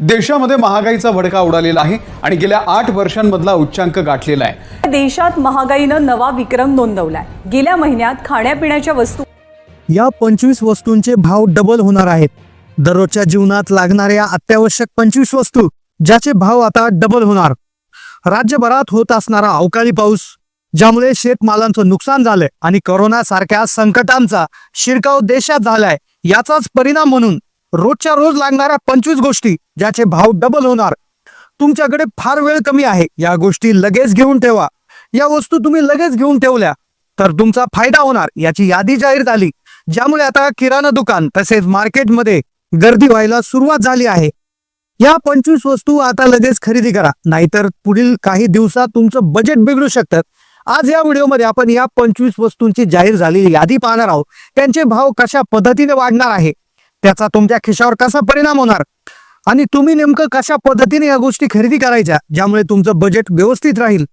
देशामध्ये महागाईचा भडका उडालेला आहे आणि गेल्या आठ वर्षांमधला उच्चांक गाठलेला आहे. देशात महागाईनं नवा विक्रम नोंदवलाय. गेल्या महिन्यात खाण्यापिण्याच्या वस्तू या पंचवीस वस्तूंचे भाव डबल होणार आहेत. दररोजच्या जीवनात लागणाऱ्या अत्यावश्यक पंचवीस वस्तू ज्याचे भाव आता डबल होणार. राज्यभरात होत असणारा अवकाळी पाऊस ज्यामुळे शेतमालांचं नुकसान झालंय आणि करोना सारख्या संकटांचा शिरकाव देशात झालाय याचाच परिणाम म्हणून रोजच्या रोज लागणाऱ्या पंचवीस गोष्टी ज्याचे भाव डबल होणार. तुमच्याकडे फार वेळ कमी आहे. या गोष्टी लगेच घेऊन ठेवा. या वस्तू तुम्ही लगेच घेऊन ठेवल्या तर तुमचा फायदा होणार. याची यादी जाहीर झाली ज्यामुळे आता किराणा दुकान तसेच मार्केटमध्ये गर्दी व्हायला सुरुवात झाली आहे. या पंचवीस वस्तू आता लगेच खरेदी करा. नाहीतर पुढील काही दिवसात तुमचं बजेट बिघडू शकतं. आज या व्हिडिओमध्ये आपण या पंचवीस वस्तूंची जाहीर झालेली यादी पाहणार आहोत. त्यांचे भाव कशा पद्धतीने वाढणार आहे? त्याचा तुमच्या खिशावर कसा परिणाम होणार? आणि तुम्ही नेमकं कशा पद्धतीने या गोष्टी खरेदी करायच्या ज्यामुळे तुमचं बजेट व्यवस्थित राहील?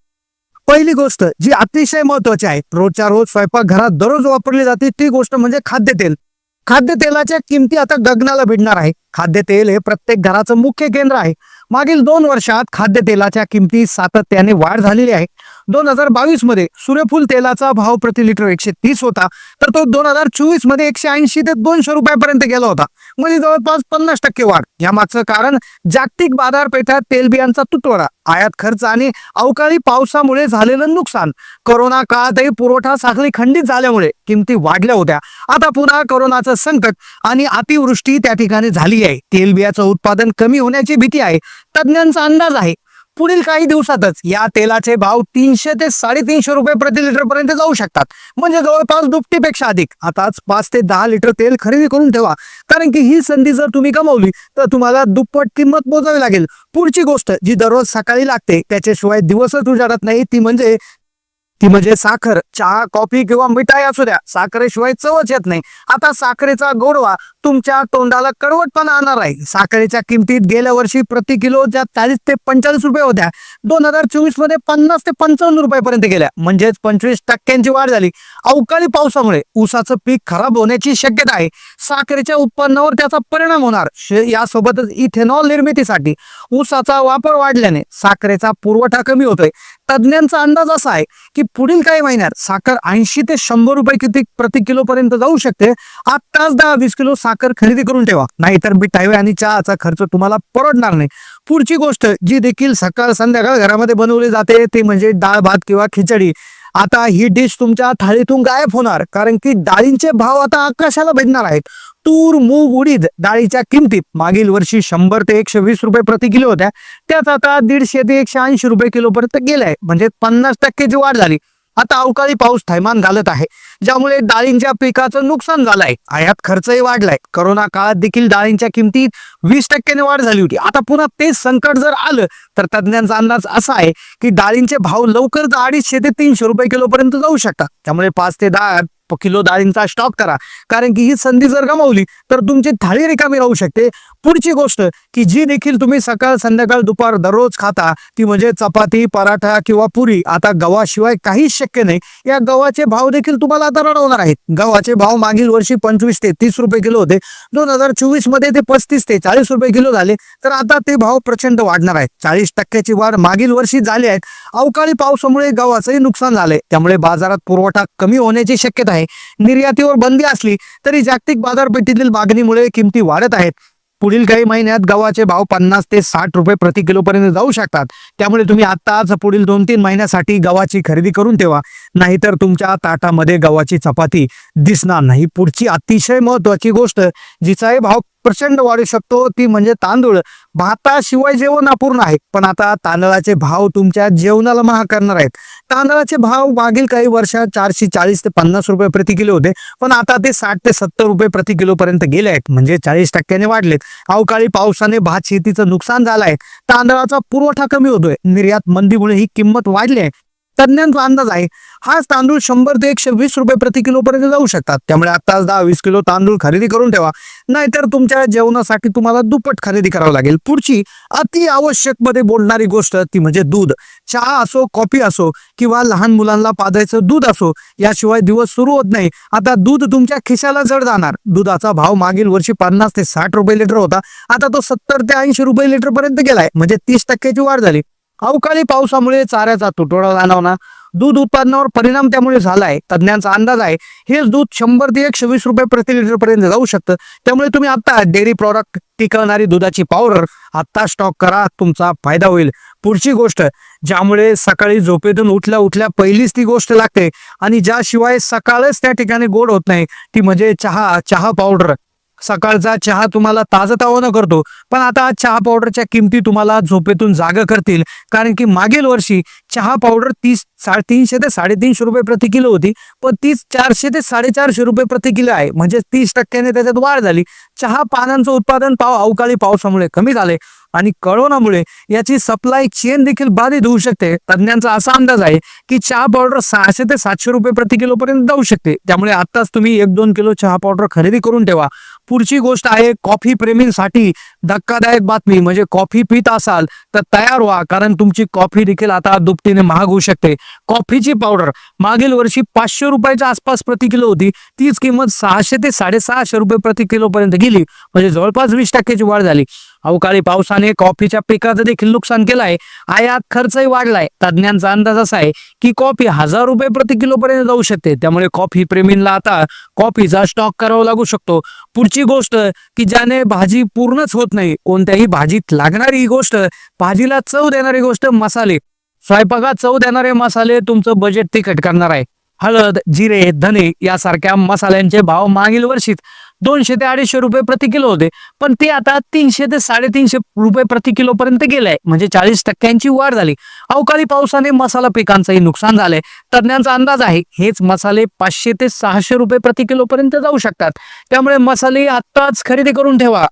पहिली गोष्ट जी अतिशय महत्वाची आहे रोजच्या रोज स्वयंपाक घरात दररोज वापरली जाते ती गोष्ट म्हणजे खाद्यतेल. खाद्यतेलाच्या किमती आता गगनाला भिडणार आहे. खाद्यतेल हे प्रत्येक घराचं मुख्य केंद्र आहे. मागील दोन वर्षात खाद्यतेलाच्या किमती सातत्याने वाढ झालेली आहे. दोन हजार बावीसमध्ये सूर्यफूल तेलाचा भाव प्रति लिटर एकशे तीस होता. तर तो दोन हजार चोवीसमध्ये एकशे ऐंशी ते दोनशे रुपयापर्यंत गेला होता. म्हणजे जवळपास पन्नास टक्के वाढ. यामागचं कारण जागतिक बाजारपेठात तेलबियांचा तुटवडा आयात खर्च आणि अवकाळी पावसामुळे झालेलं नुकसान. कोरोना काळातही पुरवठा साखळी खंडित झाल्यामुळे किमती वाढल्या होत्या. आता पुन्हा कोरोनाचं संकट आणि अतिवृष्टी त्या ठिकाणी झाली आहे. तेलबियाचं उत्पादन कमी होण्याची भीती आहे. तज्ज्ञांचा अंदाज आहे. पुढील काही दिवसातच या तेलाचे भाव तीनशे ते साडेतीनशे रुपये प्रति लिटर पर्यंत जाऊ शकतात. म्हणजे जवळपास दुपटीपेक्षा अधिक. आताच पाच ते दहा लिटर तेल खरेदी करून ठेवा. कारण की ही संधी जर तुम्ही कमावली तर तुम्हाला दुप्पट किंमत मोजावी लागेल. पुढची गोष्ट जी दररोज सकाळी लागते त्याच्याशिवाय दिवसच उजाडत नाही ती म्हणजे ती म्हणजे साखर. चहा कॉफी किंवा मिठाई असू द्या. साखरेशिवाय चवच येत नाही. आता साखरेचा गोडवा तुमच्या तोंडाला कडवटपणा आणणार आहे. साखरेच्या किमतीत गेल्या वर्षी प्रति किलो ज्या चाळीस ते पंचेचाळीस रुपये होत्या दोन हजार चोवीसमध्ये पन्नास ते पंचावन्न रुपयापर्यंत गेल्या. म्हणजेच पंचवीस टक्क्यांची वाढ झाली. अवकाळी पावसामुळे ऊसाचं पीक खराब होण्याची शक्यता आहे. साखरेच्या उत्पन्नावर त्याचा परिणाम होणार. यासोबतच इथेनॉल निर्मितीसाठी ऊसाचा वापर वाढल्याने साखरेचा पुरवठा कमी होतोय. तज्ज्ञांचा अंदाज असा आहे की पुढील काही महिन्यात साखर ऐंशी ते शंभर रुपये किती प्रति किलो पर्यंत जाऊ शकते. आत्ताच दहा वीस किलो साखर खरेदी करून ठेवा. नाहीतर मिठाई आणि चहाचा खर्च तुम्हाला परवडणार नाही. पुढची गोष्ट जी देखील सकाळ संध्याकाळ घरामध्ये बनवली जाते ती म्हणजे डाळ भात किंवा खिचडी. आता ही डिश तुमच्या थाळीतून गायब होणार कारण की डाळींचे भाव आता आकाशाला भेटणार आहेत. तूर मूग उडीद डाळीच्या किमतीत मागील वर्षी शंभर ते एकशे वीस रुपये प्रति किलो होत्या. त्याच आता दीडशे ते एकशे ऐंशी रुपये किलो पर्यंत आहे म्हणजे पन्नास टक्केची वाढ झाली. आता अवकाळी पाऊस थैमान घालत आहे ज्यामुळे डाळींच्या पिकाचं नुकसान झालंय. आयात खर्चही वाढलाय. करोना काळात देखील डाळींच्या किमतीत वीस टक्क्याने वाढ झाली होती. आता पुन्हा तेच संकट जर आलं तर तज्ज्ञांचा अंदाज असा आहे की डाळींचे भाव लवकरच अडीचशे ते तीनशे रुपये किलोपर्यंत जाऊ शकतात. त्यामुळे पाच ते दहा किलो डाळींचा स्टॉक करा. कारण की ही संधी जर गमावली तर तुमची थाळी रिकामी राहू शकते. पुढची गोष्ट की जी देखील तुम्ही सकाळ संध्याकाळ दुपार दररोज खाता ती म्हणजे चपाती पराठा किंवा पुरी. आता गव्हाशिवाय काहीच शक्य नाही. या गव्हाचे भाव देखील तुम्हाला आता रडवणार आहेत. गव्हाचे भाव मागील वर्षी पंचवीस ते तीस रुपये किलो होते. दोन हजार चोवीसमध्ये ते पस्तीस ते चाळीस रुपये किलो झाले. तर आता ते भाव प्रचंड वाढणार आहेत. चाळीस टक्क्याची वाढ मागील वर्षी झाली आहे. अवकाळी पावसामुळे गव्हाचंही नुकसान झालंय. त्यामुळे बाजारात पुरवठा कमी होण्याची शक्यता आहे. निर्यातीवर बंदी असली तरी जागतिक बाजारपेठेतील मागणीमुळे किमती वाढत आहेत. पुढील काही महिन्यात गव्हाचे भाव पन्नास ते साठ रुपये प्रति किलोपर्यंत जाऊ शकतात. त्यामुळे तुम्ही आत्ताच पुढील दोन तीन महिन्यासाठी गव्हाची खरेदी करून ठेवा. नाहीतर तुमच्या ताटामध्ये गव्हाची चपाती दिसणार नाही. पुढची अतिशय महत्वाची गोष्ट जिचाही भाव प्रचंड वाढू शकतो. ती म्हणजे तांदूळ. भाताशिवाय जेवण अपूर्ण आहे. पण आता तांदळाचे भाव तुमच्या जेवणाला महाग करणार आहेत. तांदळाचे भाव मागील काही वर्षात चारशे चाळीस ते पन्नास रुपये प्रति किलो होते. पण आता ते साठ ते सत्तर रुपये प्रति किलो पर्यंत गेले आहेत. म्हणजे चाळीस टक्क्याने वाढलेत. अवकाळी पावसाने भात शेतीचं नुकसान झालं आहे. तांदळाचा पुरवठा कमी होतोय. निर्यात मंदीमुळे ही किंमत वाढली आहे. तज्ञांचा अंदाज आहे. हाच तांदूळ शंभर ते एकशे वीस रुपये प्रति किलो पर्यंत जाऊ शकतात. त्यामुळे आताच दहा वीस किलो तांदूळ खरेदी करून ठेवा. नाहीतर तुमच्या जेवणासाठी तुम्हाला दुप्पट खरेदी करावं लागेल. पुढची अति आवश्यकमध्ये बोलणारी गोष्ट ती म्हणजे दूध. चहा असो कॉफी असो किंवा लहान मुलांना पाजायचं दूध असो याशिवाय दिवस सुरू होत नाही. आता दूध तुमच्या खिशाला जड जाणार. दुधाचा भाव मागील वर्षी पन्नास ते साठ रुपये लिटर होता. आता तो सत्तर ते ऐंशी रुपये लिटर पर्यंत गेलाय. म्हणजे तीस टक्क्याची वाढ झाली. अवकाळी पावसामुळे चाऱ्याचा तुटवडा जाणवणार दूध उत्पादनावर परिणाम त्यामुळे झालाय. तज्ञांचा अंदाज आहे हेच दूध शंभर ते एकशे वीस रुपये प्रति लिटर पर्यंत जाऊ शकतं. त्यामुळे तुम्ही आता डेअरी प्रॉडक्ट टिकवणारी दुधाची पावडर आत्ता स्टॉक करा तुमचा फायदा होईल. पुढची गोष्ट ज्यामुळे सकाळी झोपेतून उठल्या उठल्या पहिलीच ती गोष्ट लागते. आणि ज्याशिवाय सकाळच त्या ठिकाणी गोड होत नाही ती म्हणजे चहा चहा पावडर सकाळचा चहा तुम्हाला ताजतावानं करतो. पण आता चहा पावडरच्या किमती तुम्हाला झोपेतून जाग करतील. कारण की मागील वर्षी चहा पावडर तीस साडेतीनशे ते साडेतीनशे रुपये प्रति किलो होती. पण तीच चारशे ते साडेचारशे रुपये प्रति किलो आहे. म्हणजे तीस टक्क्याने त्याच्यात वाढ झाली. चहा पानांचं उत्पादन पाव अवकाळी पावसामुळे कमी झाले आणि करोनामुळे याची सप्लाय चेन देखील बाधित होऊ शकते. तज्ञांचा असा अंदाज आहे की चहा पावडर सहाशे ते सातशे रुपये प्रति किलो पर्यंत जाऊ शकते. त्यामुळे आताच तुम्ही एक दोन किलो चहा पावडर खरेदी करून ठेवा. पुढची गोष्ट आहे कॉफी प्रेमींसाठी धक्कादायक बातमी म्हणजे कॉफी पित असाल तर तयार व्हा कारण तुमची कॉफी देखील आता दुपटीने महाग होऊ शकते. कॉफीची पावडर मागील वर्षी पाचशे रुपयाच्या आसपास प्रति किलो होती. तीच किंमत सहाशे ते साडेसहाशे रुपये प्रति किलो पर्यंत गेली. म्हणजे जवळपास वीस टक्क्याची वाढ झाली. अवकाळी पावसाने कॉफीच्या पिकाचं देखील नुकसान केलंय. आयात खर्चही वाढलाय. तज्ञांचा अंदाज असा आहे की कॉफी हजार रुपये प्रति किलो पर्यंत जाऊ शकते. त्यामुळे कॉफी प्रेमींना आता कॉफीचा स्टॉक करावा लागू शकतो. पुढची गोष्ट की ज्याने भाजी पूर्णच होत नाही कोणत्याही भाजीत लागणारी ही गोष्ट भाजीला चव देणारी गोष्ट मसाले. स्वयंपाकात चव देणारे मसाले तुमचं बजेट तिखट करणार आहे. हळद जिरे धने यासारख्या मसाल्यांचे भाव मागील वर्षीत दोनशे ते अडीचशे रुपये प्रति किलो होते. पण ते आता तीनशे ते साडेतीनशे रुपये प्रति किलो पर्यंत गेलंय. म्हणजे चाळीस टक्क्यांची वाढ झाली. अवकाळी पावसाने मसाला पिकांचंही नुकसान झालंय. तज्ञांचा अंदाज आहे हेच मसाले पाचशे ते सहाशे रुपये प्रति किलो पर्यंत जाऊ शकतात. त्यामुळे मसाले आत्ताच खरेदी करून ठेवा.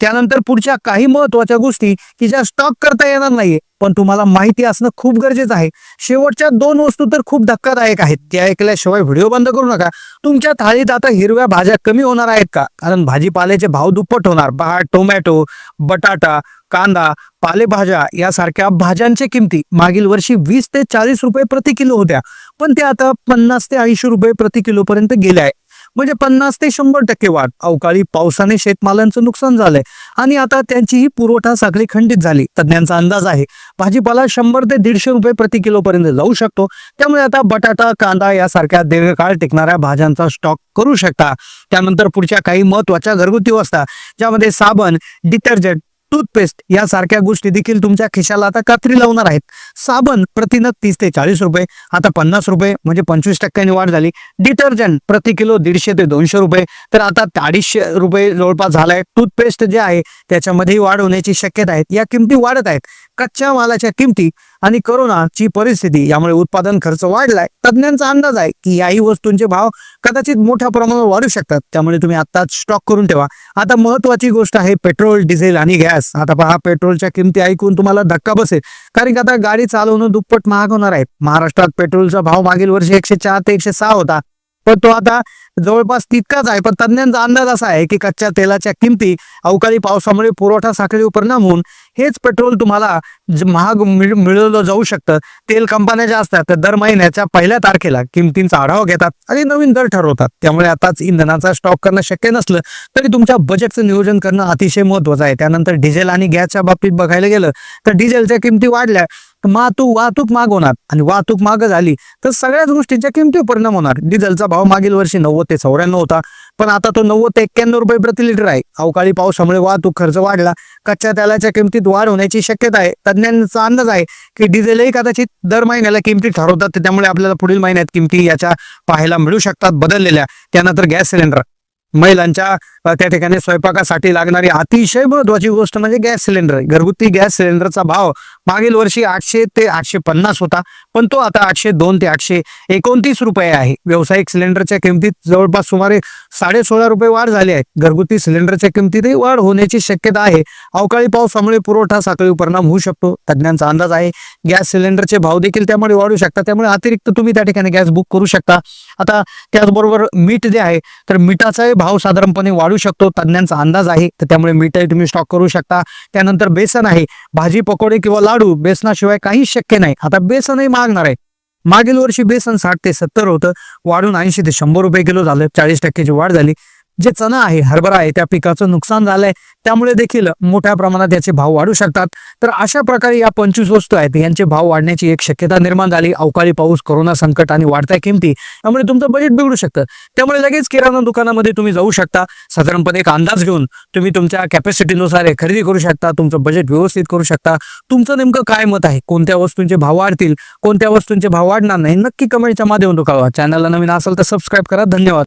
त्यानंतर पुढच्या काही महत्त्वाच्या गोष्टी की ज्या स्टॉक करता येणार नाहीये पण तुम्हाला माहिती असणं खूप गरजेचं आहे. शेवटच्या दोन वस्तू तर खूप धक्कादायक आहेत. त्या ऐकल्याशिवाय व्हिडिओ बंद करू नका. तुमच्या थाळीत आता हिरव्या भाज्या कमी होणार आहेत का? कारण भाजीपाल्याचे भाव दुप्पट होणार. बहा टोमॅटो बटाटा कांदा पालेभाज्या यासारख्या भाज्यांच्या किमती मागील वर्षी वीस ते चाळीस रुपये प्रति किलो होत्या. पण त्या आता पन्नास ते ऐंशी रुपये प्रति किलोपर्यंत गेल्या आहे म्हणजे पन्नास ते शंभर टक्के वाढ. अवकाळी पावसाने शेतमालांचं नुकसान झालंय. आणि आता त्यांचीही पुरवठा साखळी खंडित झाली. तज्ञांचा अंदाज आहे भाजीपाला शंभर ते दीडशे रुपये प्रति किलो पर्यंत जाऊ शकतो. त्यामुळे आता बटाटा कांदा यासारख्या दीर्घकाळ टिकणाऱ्या भाज्यांचा स्टॉक करू शकता. त्यानंतर पुढच्या काही महत्त्वाच्या घरगुती वस्ता ज्यामध्ये साबण डिटर्जंट टूथपेस्ट यासारख्या गोष्टी देखील तुमच्या खिशाला आता कात्री लावणार आहेत. साबण प्रतिनग तीस ते चाळीस रुपये आता पन्नास रुपये म्हणजे पंचवीस टक्क्यांनी वाढ झाली. डिटर्जंट प्रति किलो दीडशे ते दोनशे रुपये तर आता अडीचशे रुपये जवळपास झालाय. टूथपेस्ट जे आहे त्याच्यामध्येही वाढ होण्याची शक्यता आहे या किमती वाढत आहेत. कच्च्या मालाच्या किमती आणि करोनाची परिस्थिती यामुळे उत्पादन खर्च वाढलाय. तज्ञांचा अंदाज आहे की याही वस्तूंचे भाव कदाचित मोठ्या प्रमाणावर वाढू शकतात. त्यामुळे तुम्ही आताच स्टॉक करून ठेवा. आता महत्वाची गोष्ट आहे पेट्रोल डिझेल आणि गॅस. आता पहा पेट्रोलच्या किमती ऐकून तुम्हाला धक्का बसेल. कारण की आता गाडी चालवणं दुप्पट महाग होणार आहे. महाराष्ट्रात पेट्रोलचा भाव मागील वर्षी एकशे चार ते एकशे सहा होता. पण तो आता जवळपास तितकाच आहे पण तज्ञांचा अंदाज असा आहे की कच्च्या तेलाच्या किमती अवकाळी पावसामुळे पुरवठा साखळीवर परिणाम होऊन हेच पेट्रोल तुम्हाला महाग मिळवलं जाऊ शकतं. तेल कंपन्या ज्या असतात तर दर महिन्याच्या पहिल्या तारखेला किमतींचा आढावा घेतात आणि नवीन दर ठरवतात. त्यामुळे आताच इंधनाचा स्टॉक करणं शक्य नसलं तरी तुमच्या बजेटचं नियोजन करणं अतिशय महत्वाचं आहे. त्यानंतर डिझेल आणि गॅसच्या बाबतीत बघायला गेलं तर डिझेलच्या किमती वाढल्या. वाहतूक वाहतूक माग होणार. आणि वाहतूक माग झाली तर सगळ्याच गोष्टींच्या किमतीवर परिणाम होणार. डिझेलचा भाव मागील वर्षी नव्वद ते चौऱ्याण्णव होता. पण आता तो नव्वद ते एक्क्याण्णव रुपये प्रति लिटर आहे. अवकाळी पावसामुळे वाहतूक खर्च वाढला. कच्च्या तेलाच्या किमतीत वाढ होण्याची शक्यता आहे. तज्ज्ञांचा अंदाज आहे की डिझेलही कदाचित दर महिन्याला किमती ठरवतात. तर त्यामुळे आपल्याला पुढील महिन्यात किमती याच्या पाहायला मिळू शकतात. बदललेल्या त्यानंतर गॅस सिलेंडर. महिलांच्या त्या ठिकाणी स्वयंपाकासाठी लागणारी अतिशय महत्वाची गोष्ट म्हणजे गॅस सिलेंडर घरगुती गॅस सिलेंडरचा भाव मागील वर्षी आठशे ते आठशे पन्नास होता पण तो आता आठशे दोन ते आठशे एकोणतीस रुपये आहे. व्यावसायिक सिलेंडरच्या किमतीत जवळपास सुमारे साडे सोळा रुपये वाढ झाली आहे. घरगुती सिलेंडरच्या किमतीतही वाढ होण्याची शक्यता आहे. अवकाळी पावसामुळे पुरवठा साखळीवर परिणाम होऊ शकतो. तज्ञांचा अंदाज आहे गॅस सिलेंडरचे भाव देखील त्यामुळे वाढू शकतात. त्यामुळे अतिरिक्त तुम्ही त्या ठिकाणी गॅस बुक करू शकता. आता त्याचबरोबर मीठ जे आहे तर मिठाचाही भाव साधारणपणे वाढू शकतो तज्ञांचा अंदाज आहे. तर त्यामुळे मिठाई तुम्ही स्टॉक करू शकता. त्यानंतर बेसन आहे. भाजी पकोडे किंवा लाडू बेसनाशिवाय काहीच शक्य नाही. आता बेसनही मागणार आहे. मागील वर्षी बेसन साठ ते सत्तर होतं. वाढून ऐंशी ते शंभर रुपये किलो झालं. चाळीस टक्क्याची वाढ झाली. जे चणा आहे हरभरा आहे त्या पिकाचं नुकसान झालंय त्यामुळे देखील मोठ्या प्रमाणात याचे भाव वाढू शकतात. तर अशा प्रकारे या पंचवीस वस्तू आहेत यांचे भाव वाढण्याची एक शक्यता निर्माण झाली. अवकाळी पाऊस कोरोना संकट आणि वाढत्या किमती त्यामुळे तुमचं बजेट बिघडू शकतं. त्यामुळे लगेच किराणा दुकानामध्ये तुम्ही जाऊ शकता. साधारणपणे एक अंदाज घेऊन तुम्ही तुमच्या कॅपॅसिटीनुसार खरेदी करू शकता तुमचं बजेट व्यवस्थित करू शकता. तुमचं नेमकं काय मत आहे? कोणत्या वस्तूंचे भाव वाढतील? कोणत्या वस्तूंचे भाव वाढणार नाही? नक्की कमेंटच्या माध्यमातून कळवा. चॅनलला नवीन असेल तर सबस्क्राईब करा. धन्यवाद.